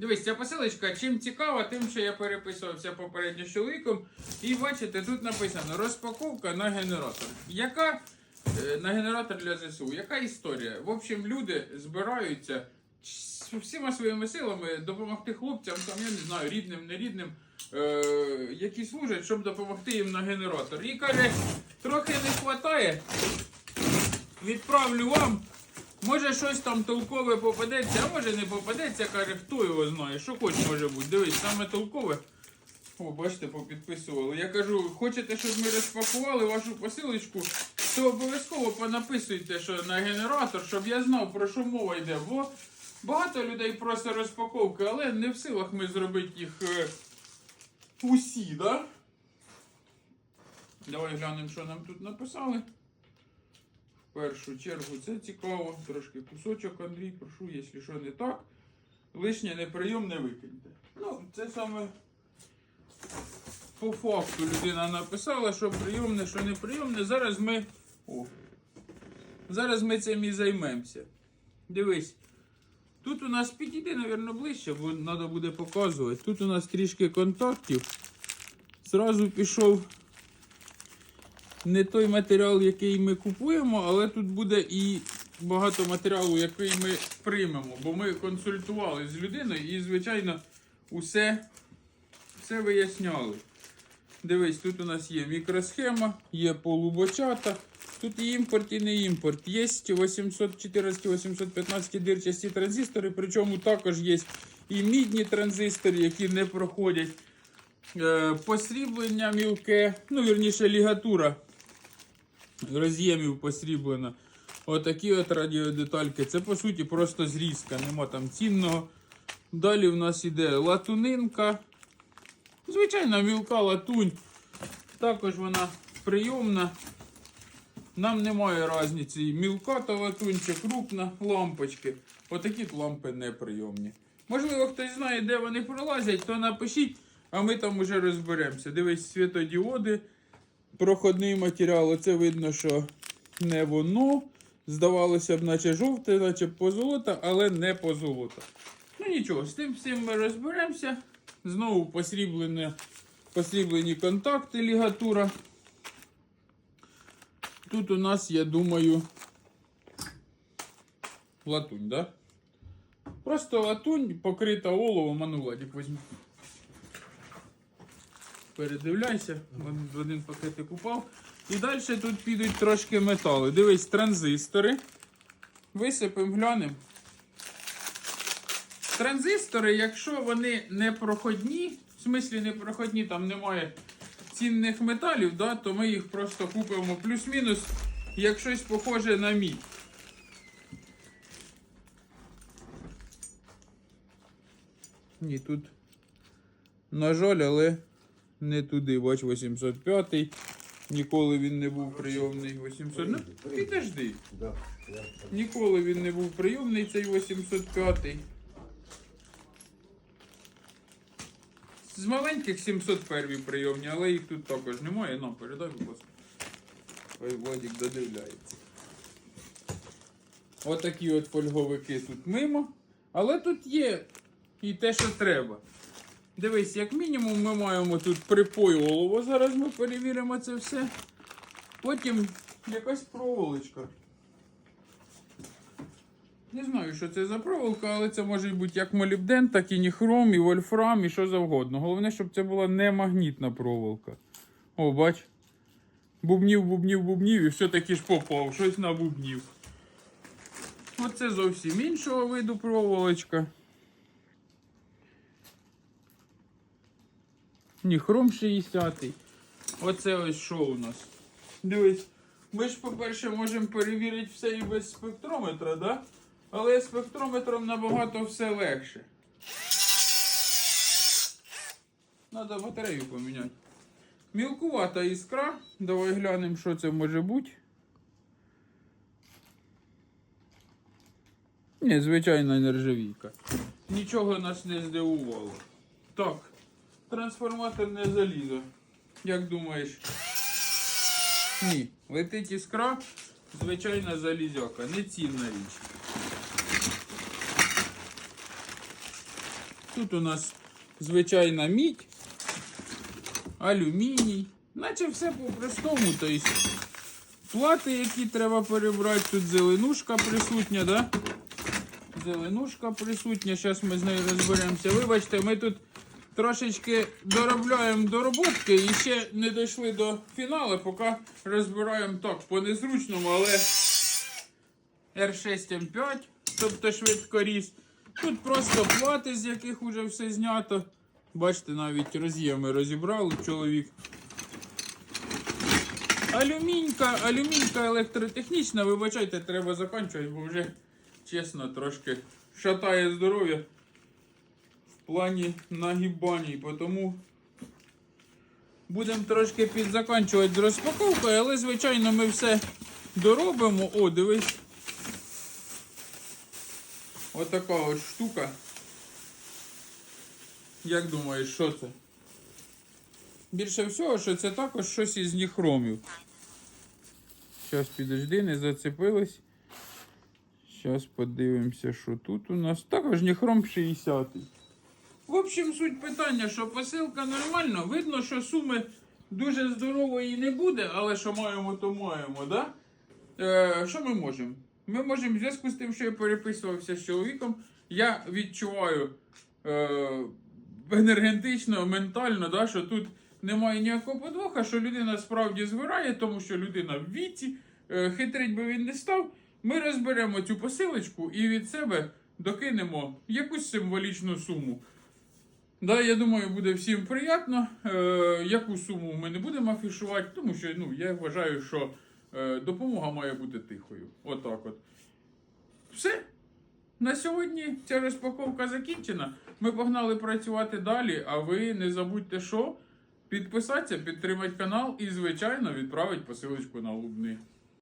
Дивись, ця посилочка чим цікава, тим, що я переписувався попередньо з чоловіком. І бачите, тут написано розпаковка на генератор. Яка е, на генератор для ЗСУ? Яка історія? В общем, люди збираються всіма своїми силами допомогти хлопцям, там, я не знаю, рідним, нерідним, е, які служать, щоб допомогти їм на генератор. І каже, трохи не вистачає. Відправлю вам. Може щось там толкове попадеться, а може не попадеться, каже, хто його знає, що хоч може бути. Дивись, саме толкове. О, бачите, попідписували. Я кажу, хочете, щоб ми розпакували вашу посилочку, то обов'язково понаписуйте, що на генератор, щоб я знав, про що мова йде. Бо багато людей просять розпаковки, але не в силах ми зробити їх е, усі, да? Давай глянемо, що нам тут написали. В першу чергу це цікаво. Трошки кусочок, Андрій, прошу, якщо що не так. Лишнє неприйомне викиньте. Ну, це саме по факту людина написала, що прийомне, що неприйомне. Зараз ми. О, зараз ми цим і займемося. Дивись. Тут у нас підійди, мабуть, ближче, бо треба буде показувати. Тут у нас трішки контактів. Зразу пішов не той матеріал, який ми купуємо, але тут буде і багато матеріалу, який ми приймемо. Бо ми консультували з людиною і, звичайно, усе, все виясняли. Дивись, тут у нас є мікросхема, є полубочата. Тут і імпорт, і не імпорт. Є 814-815 дирчасті транзистори, причому також є і мідні транзистори, які не проходять. Е, посріблення мілке, ну, вірніше, лігатура роз'ємів посріблена. Отакі от радіодетальки. Це по суті просто зрізка, нема там цінного. Далі в нас іде латунинка. Звичайна мілка латунь. Також вона прийомна. Нам немає різниці, мілка та латунь чи крупна лампочки. Отакі от лампи неприйомні. Можливо, хтось знає, де вони пролазять, то напишіть, а ми там уже розберемося. Дивись, світодіоди, проходний матеріал. Оце видно, що не воно. Здавалося б, наче жовте, наче позолота, але не позолота. Ну нічого, з тим всім ми розберемося. Знову посріблені, посріблені контакти, лігатура. Тут у нас, я думаю, латунь, да? Просто латунь покрита оловом, а ну Владик візьми. Передивляйся, в один пакетик упав. І далі тут підуть трошки металу. Дивись, транзистори. Висипемо, глянемо. Транзистори, якщо вони не проходні, в смислі не проходні, там немає цінних металів, да, то ми їх просто купимо плюс-мінус, як щось похоже на мідь. Ні, тут, на жаль, але не туди. Бач, 805. Ніколи він не був прийомний. 800. Ну, підожди. Ніколи він не був прийомний, цей 805-й. З маленьких 701 прийомні, але їх тут також немає. Нам передай, будь ласка. Ой, Владик додивляється. Отакі от фольговики тут мимо. Але тут є і те, що треба. Дивись, як мінімум ми маємо тут припой олово. Зараз ми перевіримо це все. Потім якась проволочка. Не знаю, що це за проволока, але це може бути як молібден, так і ніхром, і вольфрам, і що завгодно. Головне, щоб це була не магнітна проволока. О, бач. Бубнів, бубнів, бубнів, і все-таки ж попав, щось на бубнів. Оце зовсім іншого виду проволочка. Ніхром 60. Оце ось що у нас. Дивись. Ми ж, по-перше, можемо перевірити все і без спектрометра, да? але спектрометром набагато все легше. Надо батарею поміняти. Мілкувата іскра. Давай глянемо, що це може бути. Ні, звичайна нержавійка. Нічого нас не здивувало. Так, трансформаторне залізо. Як думаєш? Ні, летить іскра, звичайна залізяка, не цінна річ. Тут у нас звичайна мідь, алюміній. Наче все по-простому. Тобто плати, які треба перебрати. Тут зеленушка присутня, да? Зеленушка присутня. Зараз ми з нею розберемося. Вибачте, ми тут трошечки доробляємо дороботки і ще не дійшли до фіналу, поки розбираємо так по незручному, але R6M5, тобто швидкоріз. Тут просто плати, з яких вже все знято. Бачите, навіть роз'єми розібрали чоловік. Алюмінька, алюмінька електротехнічна, вибачайте, треба закінчувати, бо вже чесно трошки шатає здоров'я плані нагибаній, тому будемо трошки підзаканчувати з розпаковкою, але звичайно ми все доробимо. О, дивись. Отака от штука. Як думаєш, що це? Більше всього, що це також щось із ніхромів. Зараз підожди, не зацепились. Зараз подивимося, що тут у нас. Також ніхром 60. В общем, суть питання, що посилка нормальна. Видно, що суми дуже здорової не буде, але що маємо, то маємо, да? Е, що ми можемо? Ми можемо в зв'язку з тим, що я переписувався з чоловіком, я відчуваю е, енергетично, ментально, да, що тут немає ніякого подвоха, що людина справді звирає, тому що людина в віці, е, хитрить би він не став. Ми розберемо цю посилочку і від себе докинемо якусь символічну суму. Да, я думаю, буде всім приємно. Е, яку суму ми не будемо афішувати, тому що ну, я вважаю, що е, допомога має бути тихою. Отак от. Все. На сьогодні ця розпаковка закінчена. Ми погнали працювати далі, а ви не забудьте, що підписатися, підтримати канал і, звичайно, відправити посилочку на Лубни.